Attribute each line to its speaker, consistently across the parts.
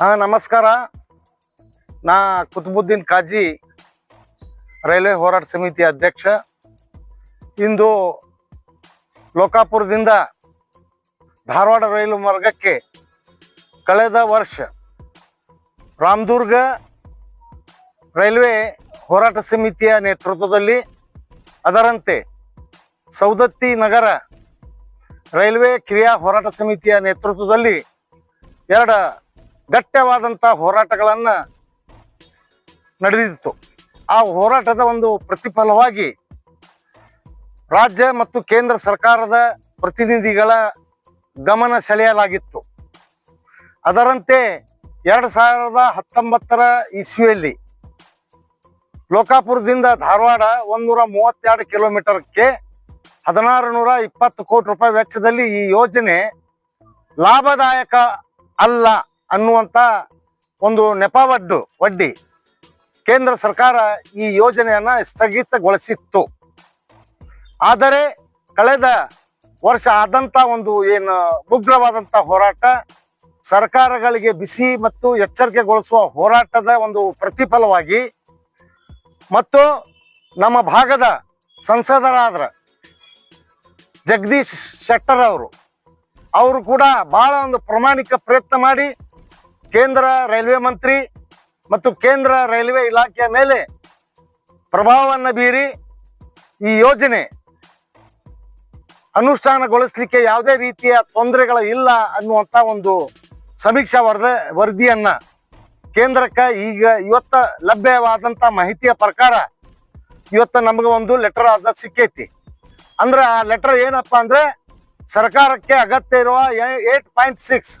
Speaker 1: ಹಾ, ನಮಸ್ಕಾರ. ನಾ ಕುತುಬುದ್ದೀನ್ ಕಾಜಿ, ರೈಲ್ವೆ ಹೋರಾಟ ಸಮಿತಿ ಅಧ್ಯಕ್ಷ. ಇಂದು ಲೋಕಾಪುರದಿಂದ ಧಾರವಾಡ ರೈಲು ಮಾರ್ಗಕ್ಕೆ ಕಳೆದ ವರ್ಷ ರಾಮದುರ್ಗ ರೈಲ್ವೆ ಹೋರಾಟ ಸಮಿತಿಯ ನೇತೃತ್ವದಲ್ಲಿ ಅದರಂತೆ ಸೌದತ್ತಿ ನಗರ ರೈಲ್ವೆ ಕ್ರಿಯಾ ಹೋರಾಟ ಸಮಿತಿಯ ನೇತೃತ್ವದಲ್ಲಿ ಎರಡು ಗಟ್ಯವಾದಂಥ ಹೋರಾಟಗಳನ್ನು ನಡೆದಿತ್ತು. ಆ ಹೋರಾಟದ ಒಂದು ಪ್ರತಿಫಲವಾಗಿ ರಾಜ್ಯ ಮತ್ತು ಕೇಂದ್ರ ಸರ್ಕಾರದ ಪ್ರತಿನಿಧಿಗಳ ಗಮನ ಸೆಳೆಯಲಾಗಿತ್ತು. ಅದರಂತೆ ಎರಡು ಸಾವಿರದ ಹತ್ತೊಂಬತ್ತರ ಇಸ್ವಿಯಲ್ಲಿ ಲೋಕಾಪುರದಿಂದ ಧಾರವಾಡ ಒಂದೂರ ಮೂವತ್ತೆರಡು ಕಿಲೋಮೀಟರ್ಗೆ ಹದಿನಾರು ನೂರ ಇಪ್ಪತ್ತು ಕೋಟಿ ರೂಪಾಯಿ ವೆಚ್ಚದಲ್ಲಿ ಈ ಯೋಜನೆ ಲಾಭದಾಯಕ ಅಲ್ಲ. ಅನ್ನುವಂಥ ಒಂದು ನೆಪವಡ್ಡು, ವಡ್ಡಿ ಕೇಂದ್ರ ಸರ್ಕಾರ ಈ ಯೋಜನೆಯನ್ನ ಸ್ಥಗಿತಗೊಳಿಸಿತ್ತು. ಆದರೆ ಕಳೆದ ವರ್ಷ ಆದಂತ ಒಂದು ಏನು ಉಗ್ರವಾದಂಥ ಹೋರಾಟ ಸರ್ಕಾರಗಳಿಗೆ ಬಿಸಿ ಮತ್ತು ಎಚ್ಚರಿಕೆಗೊಳಿಸುವ ಹೋರಾಟದ ಒಂದು ಪ್ರತಿಫಲವಾಗಿ ಮತ್ತು ನಮ್ಮ ಭಾಗದ ಸಂಸದರಾದ್ರ ಜಗದೀಶ್ ಶೆಟ್ಟರ್ ಅವರು ಅವರು ಕೂಡ ಬಹಳ ಒಂದು ಪ್ರಾಮಾಣಿಕ ಪ್ರಯತ್ನ ಮಾಡಿ ಕೇಂದ್ರ ರೈಲ್ವೆ ಮಂತ್ರಿ ಮತ್ತು ಕೇಂದ್ರ ರೈಲ್ವೆ ಇಲಾಖೆಯ ಮೇಲೆ ಪ್ರಭಾವವನ್ನು ಬೀರಿ ಈ ಯೋಜನೆ ಅನುಷ್ಠಾನಗೊಳಿಸಲಿಕ್ಕೆ ಯಾವುದೇ ರೀತಿಯ ತೊಂದರೆಗಳು ಇಲ್ಲ ಅನ್ನುವಂಥ ಒಂದು ಸಮೀಕ್ಷಾ ವರದ, ವರದಿಯನ್ನು ಕೇಂದ್ರಕ್ಕೆ ಈಗ ಇವತ್ತ ಲಭ್ಯವಾದಂಥ ಮಾಹಿತಿಯ ಪ್ರಕಾರ ಇವತ್ತ ನಮಗೆ ಒಂದು ಲೆಟರ್ ಅದ ಸಿಕ್ಕೈತಿ. ಅಂದ್ರೆ ಆ ಲೆಟರ್ ಏನಪ್ಪಾ ಅಂದ್ರೆ ಸರ್ಕಾರಕ್ಕೆ ಅಗತ್ಯ ಇರುವ ಏಟ್ ಪಾಯಿಂಟ್ ಸಿಕ್ಸ್.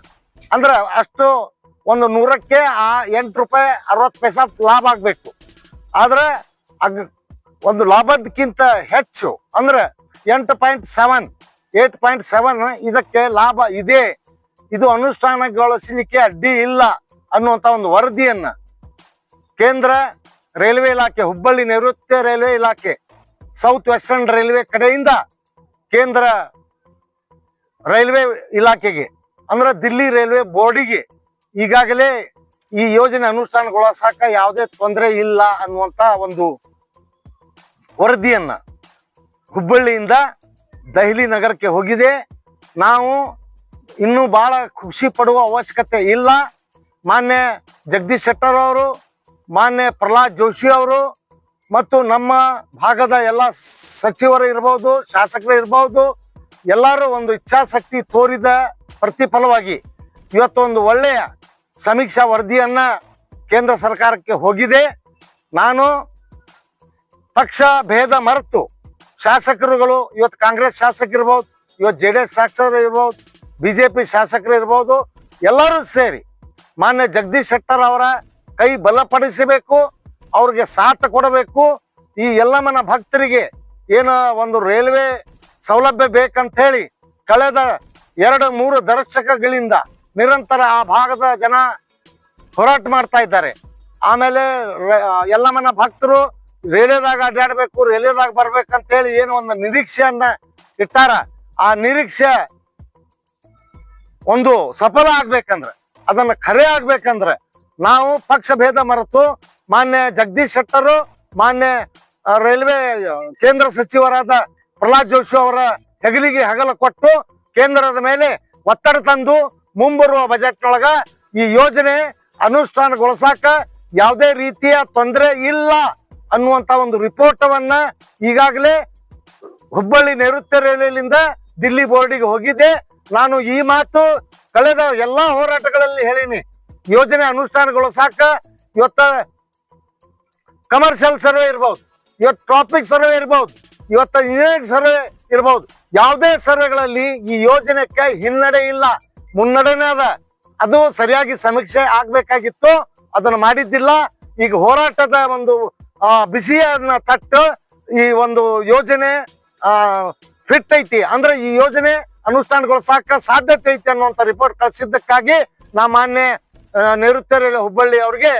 Speaker 1: ಅಂದ್ರೆ ಅಷ್ಟು ಒಂದು ನೂರಕ್ಕೆ ಆ ಎಂಟು ರೂಪಾಯಿ, ಅರವತ್ತು ಪೈಸಾ ಲಾಭ ಆಗಬೇಕು. ಆದ್ರೆ ಅಗ್ ಒಂದು ಲಾಭದಕ್ಕಿಂತ ಹೆಚ್ಚು ಅಂದ್ರೆ ಎಂಟು point seven, eight point seven ಇದಕ್ಕೆ ಲಾಭ ಇದೆ. ಇದು ಅನುಷ್ಠಾನಗೊಳಿಸಲಿಕ್ಕೆ ಅಡ್ಡಿ ಇಲ್ಲ ಅನ್ನುವಂಥ ಒಂದು ವರದಿಯನ್ನ ಕೇಂದ್ರ ರೈಲ್ವೆ ಇಲಾಖೆ, ಹುಬ್ಬಳ್ಳಿ ನೈಋತ್ಯ ರೈಲ್ವೆ ಇಲಾಖೆ, ಸೌತ್ ವೆಸ್ಟರ್ನ್ ರೈಲ್ವೆ ಕಡೆಯಿಂದ ಕೇಂದ್ರ ರೈಲ್ವೆ ಇಲಾಖೆಗೆ, ಅಂದ್ರೆ ದಿಲ್ಲಿ ರೈಲ್ವೆ ಬೋರ್ಡಿಗೆ ಈಗಾಗಲೇ ಈ ಯೋಜನೆ ಅನುಷ್ಠಾನಗೊಳಿಸಕ ಯಾವುದೇ ತೊಂದರೆ ಇಲ್ಲ ಅನ್ನುವಂತ ಒಂದು ವರದಿಯನ್ನ ಹುಬ್ಬಳ್ಳಿಯಿಂದ ದೆಹಲಿ ನಗರಕ್ಕೆ ಹೋಗಿದೆ. ನಾವು ಇನ್ನೂ ಬಹಳ ಖುಷಿ ಪಡುವ ಅವಶ್ಯಕತೆ ಇಲ್ಲ. ಮಾನ್ಯ ಜಗದೀಶ್ ಶೆಟ್ಟರ್ ಅವರು, ಮಾನ್ಯ ಪ್ರಹ್ಲಾದ್ ಜೋಶಿ ಅವರು ಮತ್ತು ನಮ್ಮ ಭಾಗದ ಎಲ್ಲ ಸಚಿವರು ಇರ್ಬೋದು, ಶಾಸಕರು ಇರ್ಬೋದು, ಎಲ್ಲರೂ ಒಂದು ಇಚ್ಛಾಶಕ್ತಿ ತೋರಿದ ಪ್ರತಿಫಲವಾಗಿ ಇವತ್ತು ಒಂದು ಒಳ್ಳೆಯ ಸಮೀಕ್ಷಾ ವರದಿಯನ್ನ ಕೇಂದ್ರ ಸರ್ಕಾರಕ್ಕೆ ಹೋಗಿದೆ. ನಾನು ಪಕ್ಷ ಭೇದ ಮರೆತು ಶಾಸಕರುಗಳು, ಇವತ್ತು ಕಾಂಗ್ರೆಸ್ ಶಾಸಕರಿರ್ಬೋದು, ಇವತ್ತು ಜೆ ಡಿ ಎಸ್ ಶಾಸಕರು ಇರ್ಬೋದು ಬಿ ಜೆ ಪಿ ಶಾಸಕರು ಇರ್ಬೋದು ಎಲ್ಲರೂ ಸೇರಿ ಮಾನ್ಯ ಜಗದೀಶ್ ಶೆಟ್ಟರ್ ಅವರ ಕೈ ಬಲಪಡಿಸಬೇಕು, ಅವ್ರಿಗೆ ಸಾಥ್ ಕೊಡಬೇಕು. ಈ ಎಲ್ಲಮ್ಮನ ಭಕ್ತರಿಗೆ ಏನು ಒಂದು ರೈಲ್ವೆ ಸೌಲಭ್ಯ ಬೇಕಂತ ಹೇಳಿ ಕಳೆದ ಎರಡು ಮೂರು ದಶಕಗಳಿಂದ ನಿರಂತರ ಆ ಭಾಗದ ಜನ ಹೋರಾಟ ಮಾಡ್ತಾ ಇದ್ದಾರೆ. ಆಮೇಲೆ ಎಲ್ಲ ಮನ ಭಕ್ತರು ರೇಡಿಯೋದಾಗ ಅಡ್ಡಾಡ್ಬೇಕು ರೇಡಿಯೋದಾಗ ಬರ್ಬೇಕಂತ ಹೇಳಿ ಏನು ಒಂದು ನಿರೀಕ್ಷೆಯನ್ನ ಇಟ್ಟಾರ. ಆ ನಿರೀಕ್ಷೆ ಒಂದು ಸಫಲ ಆಗ್ಬೇಕಂದ್ರೆ, ಅದನ್ನ ಖರೆ ಆಗ್ಬೇಕಂದ್ರೆ ನಾವು ಪಕ್ಷ ಭೇದ ಮರೆತು ಮಾನ್ಯ ಜಗದೀಶ್ ಶೆಟ್ಟರು, ಮಾನ್ಯ ರೈಲ್ವೆ ಕೇಂದ್ರ ಸಚಿವರಾದ ಪ್ರಹ್ಲಾದ್ ಜೋಶಿ ಅವರ ಹೆಗಲಿಗೆ ಹಗಲ ಕೊಟ್ಟು ಕೇಂದ್ರದ ಮೇಲೆ ಒತ್ತಡ ತಂದು ಮುಂಬರುವ ಬಜೆಟ್ನೊಳಗ ಈ ಯೋಜನೆ ಅನುಷ್ಠಾನಗೊಳಿಸಾಕ ಯಾವುದೇ ರೀತಿಯ ತೊಂದರೆ ಇಲ್ಲ ಅನ್ನುವಂತ ಒಂದು ರಿಪೋರ್ಟವನ್ನ ಈಗಾಗಲೇ ಹುಬ್ಬಳ್ಳಿ ನೈಋತ್ಯ ರೈಲಿನಿಂದ ದಿಲ್ಲಿ ಬೋರ್ಡಿಗೆ ಹೋಗಿದ್ದೆ ನಾನು ಈ ಮಾತು ಕಳೆದ ಎಲ್ಲಾ ಹೋರಾಟಗಳಲ್ಲಿ ಹೇಳೀನಿ. ಯೋಜನೆ ಅನುಷ್ಠಾನಗೊಳಿಸಾಕ ಇವತ್ತ ಕಮರ್ಷಿಯಲ್ ಸರ್ವೆ ಇರ್ಬೋದು, ಇವತ್ತು ಟ್ರಾಫಿಕ್ ಸರ್ವೆ ಇರ್ಬೋದು, ಇವತ್ತು ಇಂಜಿನಿಯರಿಂಗ್ ಸರ್ವೆ ಇರ್ಬೋದು. ಯಾವುದೇ ಸರ್ವೆಗಳಲ್ಲಿ ಈ ಯೋಜನೆಗೆ ಹಿನ್ನಡೆ ಇಲ್ಲ. ಮುನ್ನಡೆನೇ ಅದ. ಅದು ಸರಿಯಾಗಿ ಸಮೀಕ್ಷೆ ಆಗ್ಬೇಕಾಗಿತ್ತು. ಅದನ್ನ ಮಾಡಿದ್ದಿಲ್ಲ. ಈಗ ಹೋರಾಟದ ಒಂದು ಬಿಸಿಯನ್ನ ತಟ್ಟು ಈ ಒಂದು ಯೋಜನೆ ಫಿಟ್ ಐತಿ. ಅಂದ್ರೆ ಈ ಯೋಜನೆ ಅನುಷ್ಠಾನಗೊಳಿಸಾಕ ಸಾಧ್ಯತೆ ಐತಿ ಅನ್ನುವಂತ ರಿಪೋರ್ಟ್ ಕಳಿಸಿದ್ದಕ್ಕಾಗಿ ನಾ ಮಾನ್ಯ ನೈಋತ್ಯ ಹುಬ್ಬಳ್ಳಿ ಅವ್ರಿಗೆ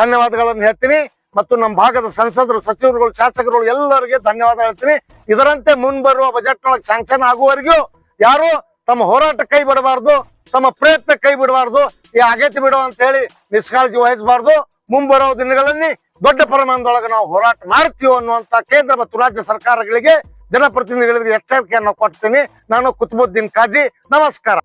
Speaker 1: ಧನ್ಯವಾದಗಳನ್ನು ಹೇಳ್ತೀನಿ. ಮತ್ತು ನಮ್ಮ ಭಾಗದ ಸಂಸದರು, ಸಚಿವರುಗಳು, ಶಾಸಕರುಗಳು ಎಲ್ಲರಿಗೆ ಧನ್ಯವಾದ ಹೇಳ್ತೀನಿ. ಇದರಂತೆ ಮುಂಬರುವ ಬಜೆಟ್ ಒಳಗೆ ಸ್ಯಾಂಕ್ಷನ್ ಆಗುವವರೆಗೂ ಯಾರು ತಮ್ಮ ಹೋರಾಟ ಕೈ ಬಿಡಬಾರ್ದು, ತಮ್ಮ ಪ್ರಯತ್ನ ಕೈ ಬಿಡಬಾರ್ದು, ಈ ಆಗೇತಿ ಬಿಡು ಅಂತ ಹೇಳಿ ನಿಷ್ಕಾಳಜಿ ವಹಿಸಬಾರ್ದು. ಮುಂಬರೋ ದಿನಗಳಲ್ಲಿ ದೊಡ್ಡ ಪ್ರಮಾಣದೊಳಗೆ ನಾವು ಹೋರಾಟ ಮಾಡ್ತೀವಿ ಅನ್ನುವಂತ ಕೇಂದ್ರ ಮತ್ತು ರಾಜ್ಯ ಸರ್ಕಾರಗಳಿಗೆ, ಜನಪ್ರತಿನಿಧಿಗಳಿಗೆ ಎಚ್ಚರಿಕೆಯನ್ನು ಕೊಡ್ತೀನಿ. ನಾನು ಕುತುಬುದ್ದೀನ್ ಕಾಜಿ, ನಮಸ್ಕಾರ.